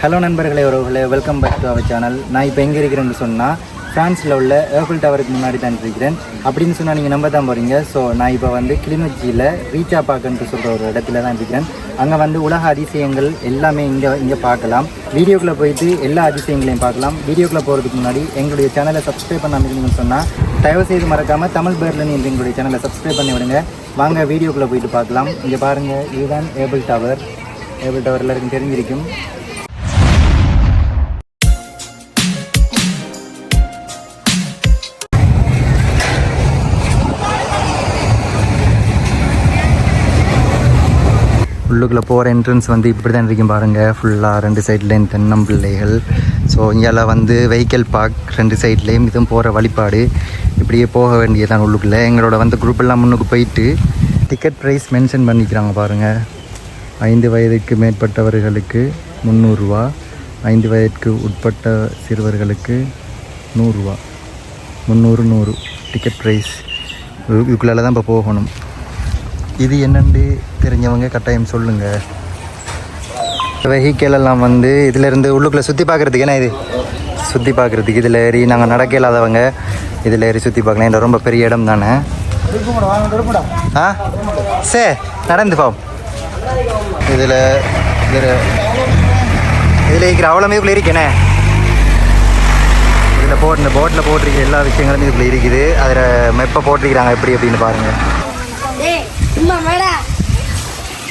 Hello நண்பர்களே உறவுகளே welcome back to our channel நான் இப்போ எங்கே இருக்கிறேன்னு சொன்னால் ஃப்ரான்ஸில் உள்ள ஏர்ஃபில் டவருக்கு முன்னாடி தான் இருக்கிறேன். அப்படின்னு சொன்னால் நீங்கள் நம்ப தான் போகிறீங்க ஸோ நான் இப்போ வந்து கிளிநொச்சியில் ரீச்சா பார்க்கன்ட்டு சொல்கிற ஒரு இடத்துல தான் இருக்கிறேன். அங்கே வந்து உலக அதிசயங்கள் எல்லாமே இங்கே இங்கே பார்க்கலாம். வீடியோக்குள்ளே போயிட்டு எல்லா அதிசயங்களையும் பார்க்கலாம். வீடியோக்குள்ளே போகிறதுக்கு முன்னாடி எங்களுடைய சேனலை சப்ஸ்கிரைப் பண்ணாமல் இருந்தீங்கன்னு சொன்னால் தயவு செய்து மறக்காமல் தமிழ் பேர்லன்னு என்று எங்களுடைய சேனலை சப்ஸ்கிரைப் பண்ணி விடுங்க. வாங்க வீடியோக்குள்ளே போயிட்டு பார்க்கலாம். இங்கே பாருங்கள் இதுதான் ஏபிள் டவர் ஏபிள் டவர் எல்லாருக்கும் தெரிஞ்சிருக்கும். உள்ளுக்குள்ளே போகிற என்ட்ரன்ஸ் வந்து இப்படி தான் இருக்கும் பாருங்கள் ஃபுல்லாக ரெண்டு சைட்லேயும் தென்னம்பிள்ளைகள். ஸோ இங்கே வந்து வெஹிக்கிள் பார்க் ரெண்டு சைட்லேயும் இதுவும் போகிற வழிபாடு. இப்படியே போக வேண்டியதான் உள்ளுக்குள்ளே. எங்களோட வந்து குரூப்பெல்லாம் முன்னுக்கு போயிட்டு டிக்கெட் ப்ரைஸ் மென்ஷன் பண்ணிக்கிறாங்க பாருங்கள் ஐந்து வயதுக்கு மேற்பட்டவர்களுக்கு முந்நூறுரூவா ஐந்து வயதுக்கு உட்பட்ட சிறுவர்களுக்கு நூறுரூவா முந்நூறு நூறு டிக்கெட் ப்ரைஸ் இதுக்குள்ளால தான் இப்போ போகணும். இது என்னென்று தெரிஞ்சவங்க கட்டாயம் சொல்லுங்கள் வெஹிக்கிள் எல்லாம் வந்து இதிலேருந்து உள்ளுக்குள்ளே சுற்றி பார்க்குறதுக்கு என்ன இது? சுற்றி பார்க்குறதுக்கு இதில் ஏறி நாங்கள் நடக்க இல்லாதவங்க இதில் ஏறி சுற்றி பார்க்கலாம் இது ரொம்ப பெரிய இடம் தானே? ஆ? சே நடந்து பாவம் இதில் இதில் இதில் இருக்கிற அவ்வளோ இதுக்குள்ளே இருக்கேனே இதில் போட்டு இந்த போட்டில் போட்டிருக்கிற எல்லா விஷயங்களும் இதுக்குள்ளே இருக்குது. அதில் மெப்பை போட்டிருக்கிறாங்க. எப்படி அப்படின்னு பாருங்கள் ஏய் சும்மா மேடா பெரிக்காளா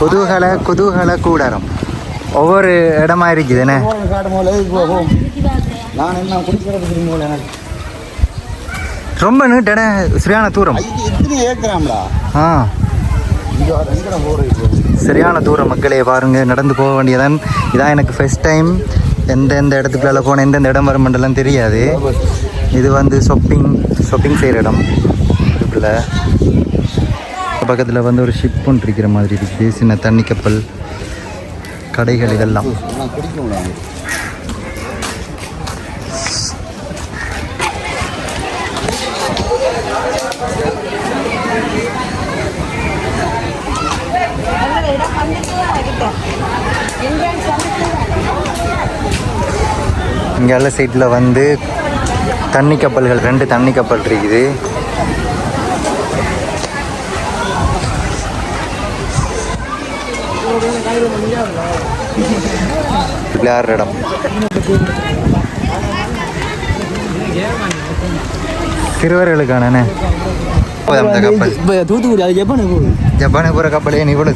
குதூகல குதூகல கூடாரம். ஒவ்வொரு இடமா இருக்குதுண்ணே நான் என்ன குடிக்கிறதுக்கு மூலம் எனக்கு ரொம்ப நீட்டட சரியான தூரம். எத்தனை ஏக்கராம்டா? ஆ. சரியான தூரம் மக்களே பாருங்க நடந்து போக வேண்டியதான் இதான் எனக்கு ஃபர்ஸ்ட் டைம் எந்தெந்த இடத்துக்குள்ள போனேன் எந்தெந்த இடம் வருமெண்டெல்லாம் தெரியாது. இது வந்து ஷாப்பிங் ஷாப்பிங் செய்கிற இடம். இதுக்குள்ள பக்கத்தில் வந்து ஒரு ஷிப் ஒன்று இருக்கிற மாதிரி இருக்குது சின்ன தண்ணி கப்பல் கடைகள் இதெல்லாம் நான் குடிக்க முடியாது இங்கே எல்லா சைடில் வந்து தண்ணி கப்பல்கள் ரெண்டு தண்ணி கப்பல் இருக்குது. விளையாடுற இடம். சிறுவர்களுக்கான தூத்துக்குடி அது ஜப்பானு போகுது. ஜப்பானுக்கு போகிற கப்பலே நீ கூட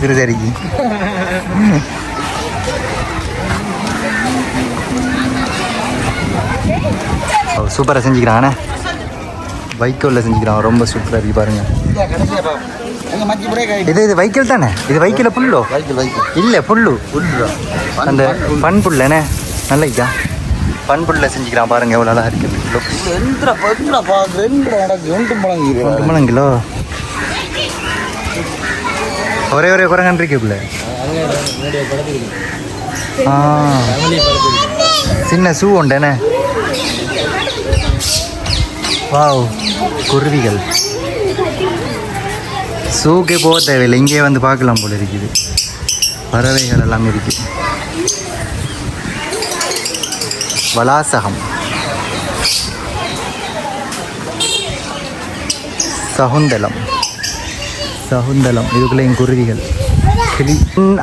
சூப்பராக செஞ்சுக்கிறாங்கண்ணே வைக்கோலில் செஞ்சுக்கிறான் ரொம்ப சூப்பராக இருக்கு பாருங்க. இது இது வைக்கல் தானே? இது வைக்கல புல்லோ இல்லை புல்லு. அந்த பண் புல்லண்ணே நல்ல இதா பண் புல்ல செஞ்சுக்கிறான் பாருங்க எவ்வளோ அழகாக இருக்குது எந்திர எந்திர பார்க்குற எந்திர நடக்கு ஒன்று முழங்கு ஒன்று கிலோ ஒரே ஒரே குரங்கன் இருக்குள்ள ஆ. சின்ன ஷூ உண்டேனே வாவ் குருவிகள். சூக்கே போக தேவையில்லை. இங்கேயே வந்து பார்க்கலாம் போல இருக்குது. பறவைகள் எல்லாம் இருக்குது வலாசகம். சகுந்தலம். சகுந்தலம். இதுக்குள்ளேயும் குருவிகள். கிளி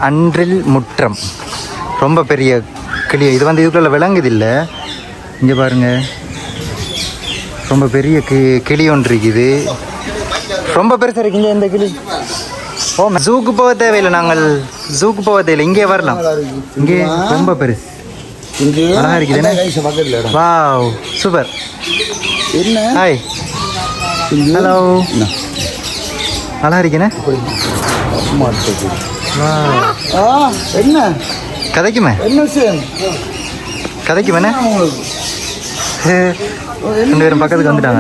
அன்றில் முற்றம். ரொம்ப பெரிய கிளி இது வந்து இதுக்குள்ள விளங்குது இல்லை இங்கே பாருங்கள் ரொம்ப பெரிய கி கிளி ஒன்று இருக்குது ரொம்ப பெருசாக இருக்குங்க இந்த கிளி. ஓ ஜூக்கு போக தேவையில்லை நாங்கள். ஜூக்கு போக தேவையில்லை. இங்கே வரலாம். இங்கே ரொம்ப பெருசு. இங்கே அழகா இருக்குது வாவ் சூப்பர். என்ன? ஹாய். ஹலோ? நல்லா. வா ஆ என்ன? கதைக்குமே? என்ன கதைக்குமே ரெண்டு பேரும் பக்கத்துக்கு வந்துட்டாங்க.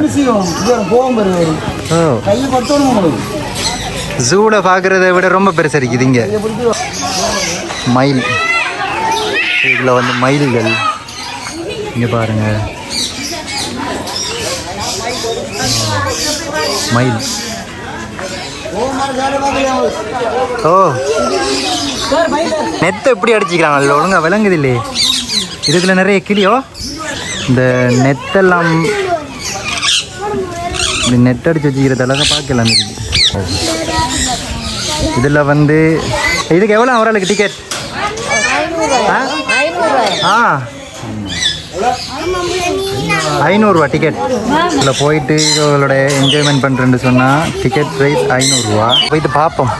ஜூவில் பார்க்குறத விட ரொம்ப பெருசாக இருக்குது இங்கே. மயில். இதில் வந்து மயில்கள். இங்கே பாருங்க. மயில். ஓ. நெத்தை எப்படி அடிச்சுக்கிறாங்க. ஒழுங்கா விளங்குது இல்லையே. இதுக்குள்ள நிறைய கிளியோ? இந்த நெத்தெல்லாம் இந்த நெட் அடிச்சு வச்சுக்கிறதெல்லாம் பார்க்கலாம் இருக்குது இதில் வந்து இதுக்கு எவ்வளோ ஒரு ஆளுக்கு டிக்கெட் ஆ. ஐநூறுரூவா டிக்கெட் இதில் போயிட்டு இவங்களோட என்ஜாய்மெண்ட் பண்ணுறேன்னு சொன்னால் டிக்கெட் ப்ரைஸ் ஐநூறுரூவா போயிட்டு பார்ப்போம்.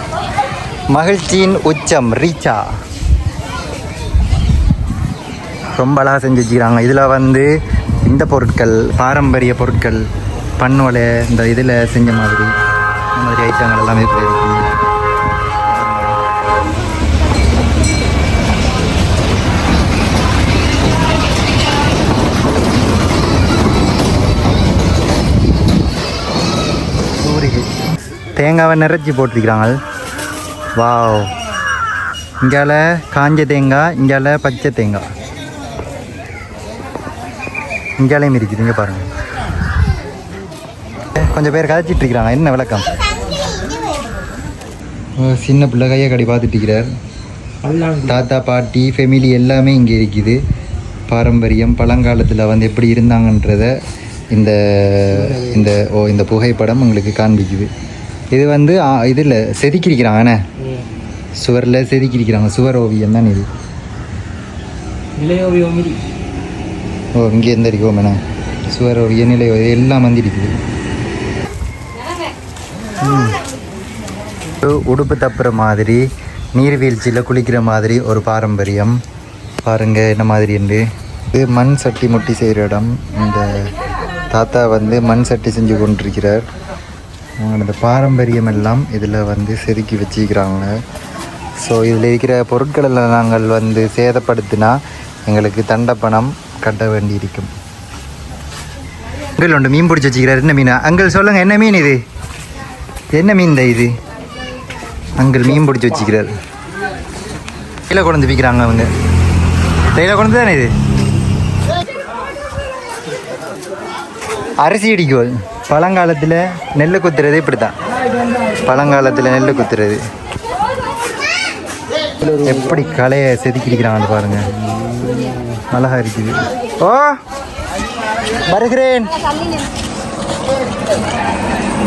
மகிழ்ச்சியின் உச்சம் ரீச்சா. ரொம்பலாம் செஞ்சு வச்சுக்கிறாங்க இதில் வந்து இந்த பொருட்கள் பாரம்பரிய பொருட்கள் பண்ணோலை இந்த இதில் செஞ்ச மாதிரி இந்த மாதிரி ஐட்டங்கள் எல்லாமே இப்படி தேங்காவை நிறைச்சி போட்டிருக்கிறாங்க. வாவ். இங்கால காஞ்ச தேங்காய் இங்கால பச்சை தேங்காய். இங்கேலையும் இருக்குது இங்கே பாருங்கள் கொஞ்சம் பேர் கதைச்சிட்டு இருக்கிறாங்க. என்ன விளக்கம்? சின்ன பிள்ளை கையை கடி பார்த்துட்டு இருக்கிறார். தாத்தா பாட்டி ஃபெமிலி எல்லாமே இங்கே இருக்குது. பாரம்பரியம் பழங்காலத்தில் வந்து எப்படி இருந்தாங்கன்றத இந்த இந்த ஓ இந்த புகைப்படம் உங்களுக்கு காண்பிக்குது. இது வந்து இதில் செதுக்கியிருக்கிறாங்கண்ணே சுவரில் செதுக்கியிருக்கிறாங்க. சுவர் ஓவியம் தான் இது ஓ இங்கே எந்த மேடம். சுவர் ஒரு நிலை எல்லாம் வந்து இருக்குது உடுப்பு தப்புற மாதிரி நீர்வீழ்ச்சியில் குளிக்கிற மாதிரி ஒரு பாரம்பரியம். பாருங்கள் என்ன மாதிரி என்று இது மண் சட்டி முட்டி செய்கிற இடம். இந்த தாத்தா வந்து மண் சட்டி செஞ்சு கொண்டிருக்கிறார். அவங்க பாரம்பரியம் எல்லாம் இதில் வந்து செதுக்கி வச்சுக்கிறாங்க ஸோ இதில் இருக்கிற பொருட்கள் எல்லாம் நாங்கள் வந்து சேதப்படுத்தினா எங்களுக்கு தண்டப்பணம் கட்ட வேண்டியிருக்கும். அங்கிள் உண்டு மீன் பிடிச்சி வச்சுக்கிறார். என்ன மீனா? அங்கிள் சொல்லுங்கள் என்ன மீன் இது? என்ன மீன் தான் இது? அங்கிள் மீன் பிடிச்சி வச்சுக்கிறார். கையில் கொண்டு விற்கிறாங்க அவங்க. கையில் கொண்டு தானே இது? அரிசி அடிக்கோ பழங்காலத்தில் நெல் குத்துறது இப்படி தான் பழங்காலத்தில் நெல் குத்துறது. எப்படி கலையை செதுக்கிக்கிறாங்க பாருங்கள் அழகா இருக்குது. ஓ வருகிறேன்.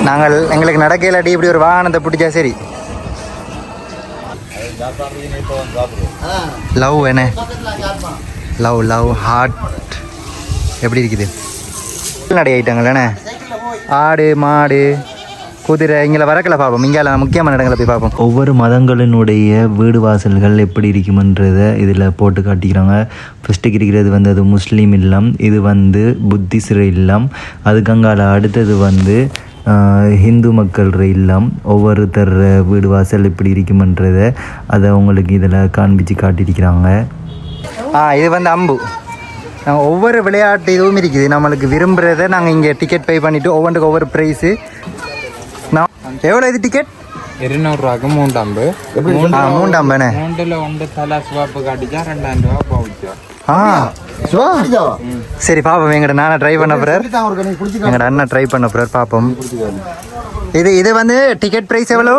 நாங்கள் எங்களுக்கு நடக்கையிலாட்டி இப்படி ஒரு வாகனத்தை பிடிச்சா சரி. லவ் என்ன? லவ் லவ் ஹார்ட் எப்படி இருக்குது? நடை ஐட்டங்கள்ண்ணே ஆடு மாடு. குதிரை இங்கே வரக்கல பார்ப்போம் இங்கே முக்கியமான இடங்களை போய் பார்ப்போம் ஒவ்வொரு மதங்களினுடைய வீடு வாசல்கள் எப்படி இருக்குமன்றதை இதில் போட்டு காட்டிக்கிறாங்க. ஃபஸ்ட்டுக்கு இருக்கிறது வந்து அது முஸ்லீம் இல்லம் இது வந்து புத்திஸ்ர இல்லம் அதுக்கு அங்கால அடுத்தது வந்து ஹிந்து மக்கள் இல்லம். ஒவ்வொருத்தர் வீடு வாசல் எப்படி இருக்குமன்றதை அதை உங்களுக்கு இதில் காண்பிச்சு காட்டியிருக்கிறாங்க. ஆ இது வந்து அம்பு. நாங்கள் ஒவ்வொரு விளையாட்டு இதுவும் இருக்குது. நம்மளுக்கு விரும்புகிறத நாங்கள் இங்கே டிக்கெட் பே பண்ணிவிட்டு ஒவ்வொன்றுக்கு ஒவ்வொரு ப்ரைஸு எவ்வளோ இது டிக்கெட் இருநூறுவாக்கு மூண்டாம்பு மூண்டாம்பேனே மூண்டில் ஒன்று தலை சுவாப்பு காட்டிச்சா ரெண்டாயிரம் ரூபா போச்சா சரி பாப்போம். எங்கட நானா ட்ரை பண்ண போறார். எங்கட அண்ணா ட்ரை பண்ண போறார். பாப்போம். இது இது வந்து டிக்கெட் பிரைஸ் எவ்வளோ?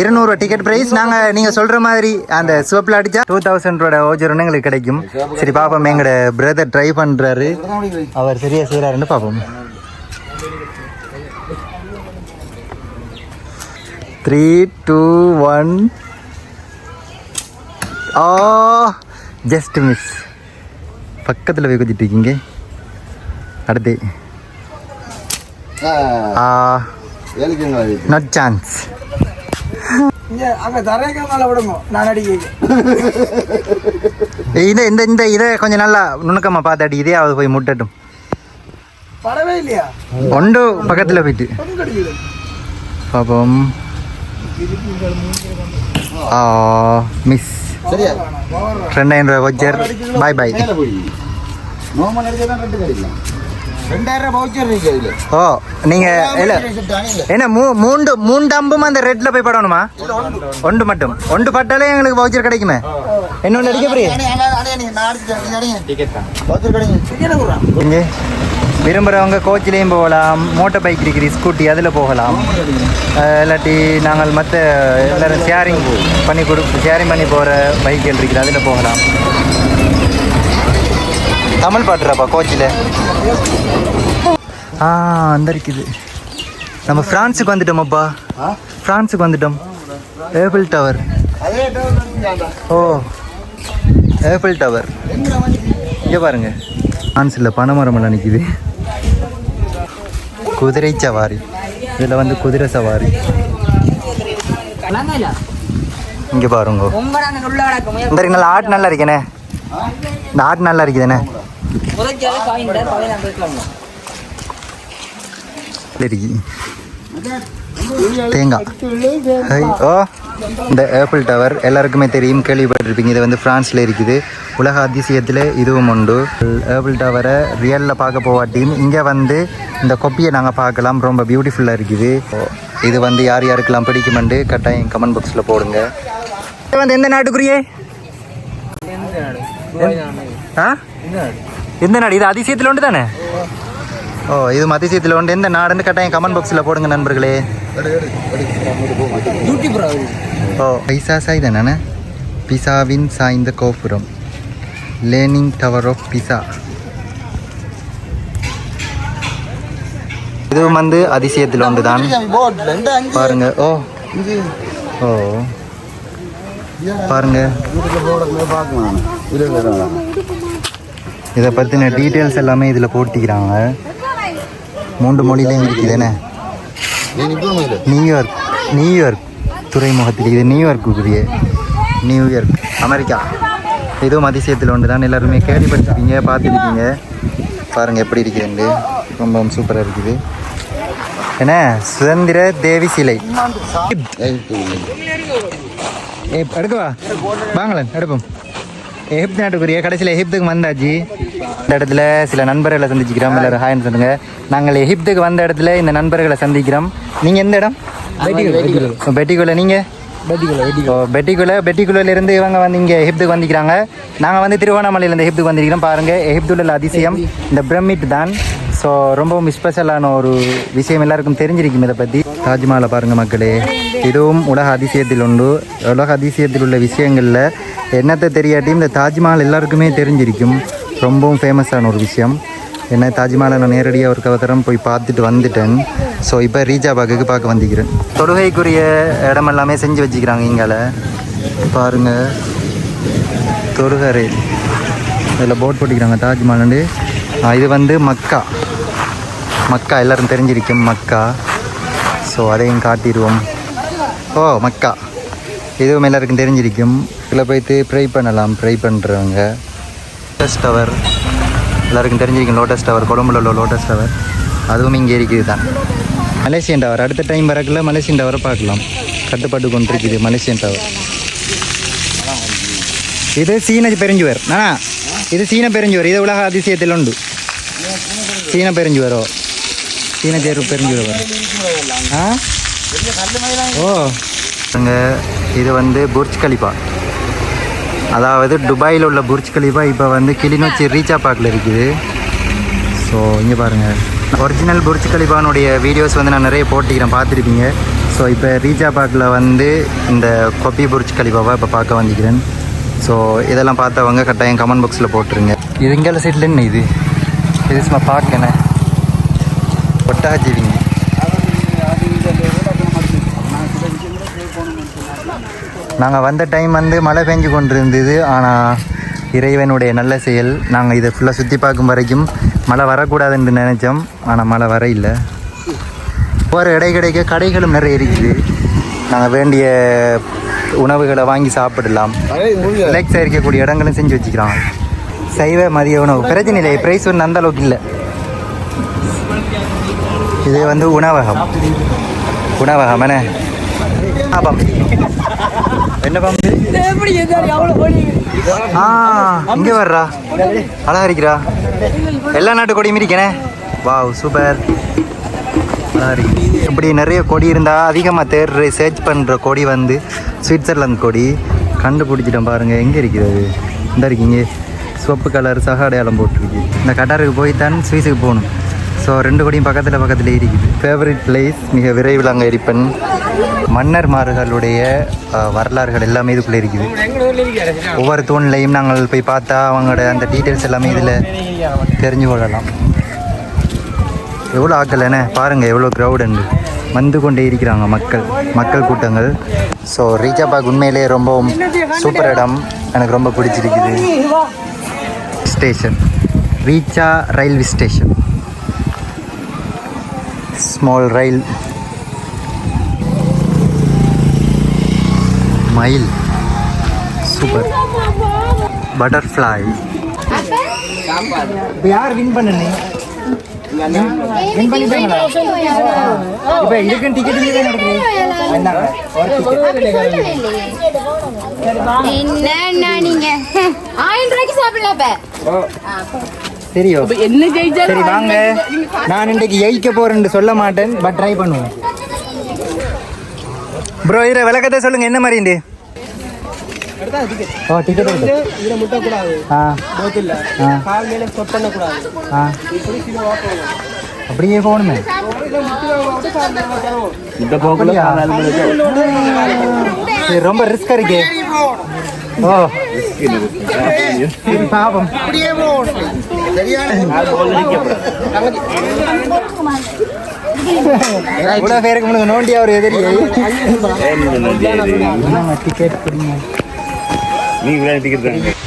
இருநூறு. டிக்கெட் பிரைஸ் நாங்க நீங்க சொல்ற மாதிரி அந்த சிவப்பில் அடிச்சா டூ தௌசண்ட் ரூபா ஓஜர்னு எங்களுக்கு கிடைக்கும் சரி பாப்போம். எங்கட பிரதர் ட்ரை பண்றாரு. அவர் சரியா செய்யறாருன்னு பாப்போம். Three two one ah just miss பக்கத்தில் போய் குத்திட்டு இருக்கீங்க. அடுத்து. ஆ. நாட் சான்ஸ் அடிக்க இந்த இந்த இந்த இதை கொஞ்சம் நல்லா நுணுக்கமாக பார்த்து அடி. இதே அது போய் முட்டட்டும். படவே இல்லையா? ஒன்று பக்கத்தில் போயிட்டு. பாப்போம். ஆ மிஸ் ரெண்டாயிரம் ரூபாய் வச்சர் பாய் பாய் ஓ நீங்கள் இல்லை என்ன மூ மூண்டு மூண்டு அம்பும் அந்த ரெட்டில் போய் படணுமா? ஒன்று மட்டும். ஒன்று பட்டாலே எங்களுக்கு வவுச்சர் கிடைக்குமே. என்னொன்று அடிக்க போறியே? இங்கே விரும்புகிறவங்க கோச்சிலையும் போகலாம் மோட்டார் பைக் இருக்குது ஸ்கூட்டி அதில் போகலாம். இல்லாட்டி நாங்கள் மற்ற எல்லாரும் ஷேரிங் பண்ணி கொடு ஷேரிங் பண்ணி போகிற பைக்குகள் இருக்குது அதில் போகலாம். தமிழ் பாட்டுறாப்பா கோச்சில் ஆ அந்த இருக்குது. நம்ம ஃப்ரான்ஸுக்கு வந்துட்டோமப்பா ஃப்ரான்ஸுக்கு வந்துட்டோம். ஏபிள் டவர் ஓ ஏபிள் டவர் இங்கே பாருங்க. ஃப்ரான்ஸில் பனைமரம் எல்லாம் நிற்கிது குதிரை சவாரி இதில் வந்து குதிரை சவாரி இங்கே பாருங்க இந்த நல்ல ஆட் நல்லா இருக்கேனே இந்த ஆட் நல்லா இருக்குதுண்ணே இருக்கு தேங்காய். ஓ இந்த ஏப்பிள் டவர் எல்லாருக்குமே தெரியும் கேள்விப்பட்டிருப்பீங்க. இது வந்து ஃப்ரான்ஸில் இருக்குது. உலக அதிசயத்தில் இதுவும் உண்டு. ஏப்பிள் டவரை ரியலில் பார்க்க போவாட்டியும் இங்கே வந்து இந்த கொப்பியை நாங்கள் பார்க்கலாம். ரொம்ப பியூட்டிஃபுல்லாக இருக்குது. இது வந்து யார் யாருக்கெல்லாம் பிடிக்குமெண்டு கட்டாயம் கமெண்ட் பாக்ஸில் போடுங்க. இது வந்து எந்த நாட்டுக்குரியே? ஆ? எந்த நாடு? இது அதிசயத்தில் உண்டு தானே ஓ இது அதிசயத்தில் உண்டு. எந்த நாடுன்னு கட்டாயம் கமெண்ட் பாக்ஸில் போடுங்க நண்பர்களே. ஓ பைசா சாய் தானே பிசாவின் சாய்ந்த கோபுரம். லேனிங் டவர் ஆஃப் பிசா இதுவும் வந்து அதிசயத்தில் ஒன்று தான் பாருங்க. ஓ. ஓ. பாருங்க. இதை பற்றின டீட்டெயில்ஸ் எல்லாமே இதில் போட்டிக்கிறாங்க மூன்று மொழியிலையும் இருக்குதுன்னு நியூயார்க் நியூயார்க் துறைமுகத்தில் இது. நியூயார்க்குரிய நியூயார்க் அமெரிக்கா. இதுவும் அதிசயத்தில் ஒன்று தான். எல்லாருமே கேள்விப்பட்டிருப்பீங்க பார்த்துருப்பீங்க பாருங்கள் எப்படி இருக்குதுண்டு ரொம்ப சூப்பராக இருக்குது. என்ன? சுதந்திர தேவி சிலை. எடுக்கவா வாங்களேன் எடுப்போம். எகிப்து நாட்டுக்குரிய கடைசியில் எகிப்துக்கு வந்தாச்சு. இந்த இடத்துல சில நண்பர்களை சந்திச்சுக்கிறோம். எல்லாரும் ஹாய்னு சொல்லுங்க. நாங்கள் எகிப்துக்கு வந்த இடத்துல இந்த நண்பர்களை சந்திக்கிறோம். நீங்கள் எந்த இடம்? பெட்டிக்குள்ள நீங்கள் பெட்டிக்குள்ள பெட்டிக்குள்ள இருந்து இவங்க வந்து இங்கே எகிப்துக்கு வந்திக்கிறாங்க நாங்கள் வந்து திருவண்ணாமலையிலேருந்து எகிப்துக்கு வந்திருக்கிறோம். பாருங்கள் எகிப்துல உள்ள அதிசயம். இந்த பிரமிட் தான். ஸோ ரொம்பவும் ஸ்பெஷலான ஒரு விஷயம் எல்லாருக்கும் தெரிஞ்சிருக்கும் இதை பற்றி தாஜ்மஹாலை பாருங்கள் மக்களே. இதுவும் உலக அதிசயத்தில் உண்டு. உலக அதிசயத்தில் உள்ள விஷயங்களில் என்னத்தை தெரியாட்டியும் இந்த தாஜ்மஹால் எல்லாருக்குமே தெரிஞ்சிருக்கும். ரொம்பவும் ஃபேமஸான ஒரு விஷயம். என்ன தாஜ்மஹாலை நான் நேரடியாக ஒரு கவத்தரம் போய் பார்த்துட்டு வந்துட்டேன். ஸோ இப்போ ரீஜா பாக்குக்கு பார்க்க வந்துக்கிறேன். தொழுகைக்குரிய இடம் எல்லாமே செஞ்சு வச்சுக்கிறாங்க இங்கால. பாருங்கள் தொழுகரை இதில் போட் போட்டிக்கிறாங்க தாஜ்மஹால் இது வந்து மக்கா. மக்கா எல்லாரும் தெரிஞ்சிருக்கும் மக்கா. ஸோ அதையும் காட்டிடுவோம். ஓ மக்கா. இதுவும் எல்லாருக்கும் தெரிஞ்சிருக்கும். இதில் போய்த்து ப்ரை பண்ணலாம் ப்ரை பண்ணுறவங்க லோட்டஸ் டவர் எல்லாருக்கும் தெரிஞ்சிருக்கும் லோட்டஸ் டவர் கொழம்புல உள்ள லோட்டஸ் டவர் அதுவும் இங்கே இருக்குது தான். மலேசியன் டவர் அடுத்த டைம் வரக்குள்ள மலேசியன் டவரை பார்க்கலாம். கட்டுப்பாட்டு கொண்டிருக்குது மலேசியன் டவர் இது சீன பெருஞ்சுவர். ஆ இது சீன பெருஞ்சுவர். இது உலக அதிசயத்தில் உண்டு. சீன பெருஞ்சுவரோ? சீன தேர்வு பெருஞ்சுவர் ஆ ஓ இது வந்து புர்ஜ் கலிபா அதாவது துபாயில் உள்ள புர்ஜ் கலிபா இப்போ வந்து கிளிநொச்சி ரீச்சா பார்க்கில் இருக்குது. ஸோ இங்கே பாருங்கள் ஒரிஜினல் புர்ஜ் கலிபானுடைய வீடியோஸ் வந்து நான் நிறைய போட்டிக்கிறேன் பார்த்துருப்பீங்க. ஸோ இப்போ ரீச்சா பார்க்கில் வந்து இந்த கொப்பி புர்ஜ் கலிபாவை இப்போ பார்க்க வந்திக்கிறேன் ஸோ இதெல்லாம் பார்த்தவங்க கட்டாயம் கமெண்ட் பாக்ஸில் போட்டுருங்க. இது இங்கே சைடில் என்ன இது? இது சும்மா பார்க்கணே ஒட்டகஜீவிங்க நாங்கள் வந்த டைம் வந்து மழை பெஞ்சு கொண்டு இருந்தது ஆனால் இறைவனுடைய நல்ல செயல். நாங்கள் இதை ஃபுல்லாக சுற்றி பார்க்கும் வரைக்கும் மழை வரக்கூடாதுன்னு நினச்சோம். ஆனால் மழை வர இல்லை. போகிற இடை கிடைக்க கடைகளும் நிறைய இருக்குது. நாங்கள் வேண்டிய உணவுகளை வாங்கி சாப்பிடலாம். ரிலாக்ஸாக இருக்கக்கூடிய இடங்களும் செஞ்சு வச்சுக்கிறோம் சைவ மதிய உணவு. பிரச்சனை இல்லை. ப்ரைஸ் ஒன்று அந்த அளவுக்கு இல்லை. இது வந்து உணவகம். உணவகம் என்ன? ஆ பம்பு என்ன பம்பு? ஆ இங்கே வர்றா. அழகா இருக்கிறா எல்லா நாட்டு கொடியும் இருக்கேனே வாவ் சூப்பர். இப்படி நிறைய கொடி இருந்தால் அதிகமாக தேடுற சர்ச் பண்ணுற கொடி வந்து சுவிட்சர்லாந்து கொடி. கண்டுபிடிச்சிட்டேன் பாருங்கள் எங்கே இருக்குது இந்த இருக்கீங்க. சிவப்பு கலர் சக அடையாளம் போட்டிருக்கு. இந்த கட்டாருக்கு போய் தான் சுவிஸுக்கு போகணும். ஸோ ரெண்டு கொடியும் பக்கத்தில் பக்கத்தில் இருக்குது ஃபேவரட் பிளேஸ் மிக விரைவில் அங்கே இருப்பேன். மன்னர்மார்களுடைய வரலாறுகள் எல்லாமே இதுக்குள்ளே இருக்குது. ஒவ்வொரு தூண்லையும் நாங்கள் போய் பார்த்தா அவங்களோட அந்த டீட்டெயில்ஸ் எல்லாமே இதில் தெரிஞ்சு கொள்ளலாம். எவ்வளோ ஆக்கள் என்ன? பாருங்கள் எவ்வளோ க்ரௌடுண்டு வந்து கொண்டே இருக்கிறாங்க மக்கள் மக்கள் கூட்டங்கள். ஸோ ரீச்சா பார்க் உண்மையிலே ரொம்ப சூப்பர் இடம். எனக்கு ரொம்ப பிடிச்சிருக்குது. ஸ்டேஷன் ரீச்சா ரயில்வே ஸ்டேஷன் ஸ்மால் ரயில் மயில் சூப்பர் பட்டர்ஃப்ளை யார் வின் பண்ணுனே வின் பண்ணிட்டாங்களா இப்போ இதுக்கு டிக்கெட் இல்லையே என்ன நீங்க? ஆயிரம் ரூபாய்க்கு சாப்பிடல அப்ப. தெரியும். என்ன சரி வாங்க. நான் இன்றைக்கு ஜெயிக்க போறேன்னு சொல்ல மாட்டேன் பட் ட்ரை பண்ணுவோம். ப்ரோ இதில் விளக்கத்தை சொல்லுங்க. என்ன மாதிரி ஓ டிக்கெட் எடுத்து இதுல முட்டக்கூடாது ஆ. போத்தில்ல ஆ. கால் மேல ஸ்டொப் பண்ணக்கூடாது ஆ. அப்படியே போகணுமே. இந்த ரொம்ப ரிஸ்க் இருக்கே. ஓ. இவ்வளோ பேருக்கு முன்னாடி நோண்டி அவர் எதிரி? டிக்கெட் கொடுங்க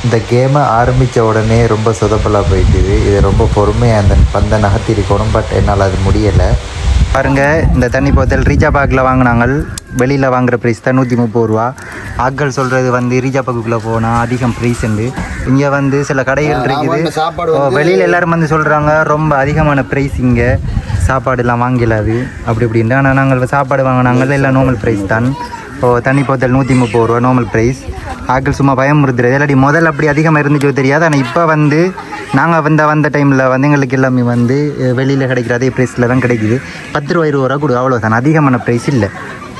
இந்த கேமை ஆரம்பித்த உடனே ரொம்ப சொதப்பலாக போயிட்டுது. இது ரொம்ப பொறுமையாக அந்த பந்தை நகர்த்தி இருக்கணும் பட் என்னால் அது முடியலை. பாருங்க இந்த தண்ணி போத்தல் ரீஜா பாக்கில் வாங்கினாங்க வெளியில் வாங்குற ப்ரைஸ் தான் நூற்றி முப்பது ரூபா. ஆட்கள் சொல்கிறது வந்து ரீஜா பாக்குக்குள்ளே போனால் அதிகம் ப்ரைஸ் உண்டு இங்கே வந்து சில கடைகள் இருக்குது. ஓ, வெளியில் எல்லாரும் வந்து சொல்கிறாங்க ரொம்ப அதிகமான ப்ரைஸ் இங்கே. சாப்பாடுலாம் வாங்கிலாது அப்படி இப்படின்ட்டு. ஆனால் நாங்கள் சாப்பாடு வாங்கினாங்க எல்லாம் நார்மல் ப்ரைஸ் தான். ஓ தண்ணி போத்தல் நூற்றி முப்பது ரூபா நார்மல் ப்ரைஸ் ஆட்கள் சும்மா பயமுறுத்துறது. இல்லாட்டி முதல்ல அப்படி அதிகமாக இருந்துச்சோ தெரியாது. ஆனால் இப்போ வந்து நாங்கள் வந்த வந்த டைமில் வந்து எங்களுக்கு எல்லாமே வந்து வெளியில் கிடைக்கிற அதே ப்ரைஸில் தான் கிடைக்குது. பத்து ரூபா இருபது ரூபா கொடு அவ்வளோதான் அதிகமான ப்ரைஸ் இல்லை.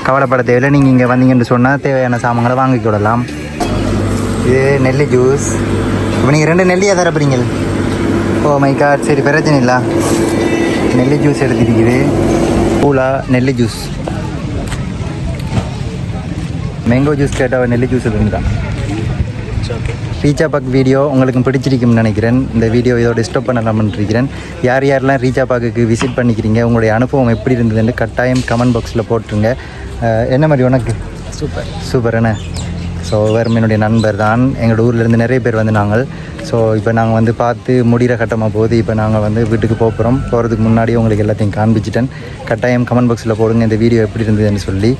கவலைப்பட தேவையில்லை. நீங்கள் இங்கே வந்தீங்கன்னு சொன்னால் தேவையான சாமான்களை வாங்கிக் கொள்ளலாம். இது நெல்லி ஜூஸ் இப்போ நீங்கள் ரெண்டு நெல்லியாக தரப்புறீங்க ஓ மை கார்ட் சரி பிரச்சனை இல்லை. நெல்லி ஜூஸ் எடுத்துருக்குது பூலா நெல்லி ஜூஸ் மேங்கோ ஜூஸ் கேட்டால் நெல்லி ஜூஸ் இருந்தான் ரீச்சா பாக் வீடியோ உங்களுக்கு பிடிச்சிருக்கும்னு நினைக்கிறேன். இந்த வீடியோ இதோட டிஸ்டர்ப் பண்ணலாம்னு இருக்கிறேன் யார் யாரெல்லாம் ரீச்சா பாக்குக்கு விசிட் பண்ணிக்கிறீங்க உங்களுடைய அனுபவம் எப்படி இருந்ததுன்னு கட்டாயம் கமெண்ட் பாக்ஸில் போட்டுருங்க. என்ன மாதிரி உனக்கு? சூப்பர். சூப்பர் என்ன? ஸோ வேறும் என்னுடைய நண்பர் தான். எங்களோட ஊர்லேருந்து நிறைய பேர் வந்து நாங்கள். ஸோ இப்போ நாங்கள் வந்து பார்த்து முடிகிற கட்டமாக போகுது. இப்போ நாங்கள் வந்து வீட்டுக்கு போக போகிறோம் போகிறதுக்கு முன்னாடி உங்களுக்கு எல்லாத்தையும் காண்பிச்சிட்டேன். கட்டாயம் கமெண்ட் பாக்ஸில் போடுங்க. இந்த வீடியோ எப்படி இருந்ததுன்னு சொல்லி.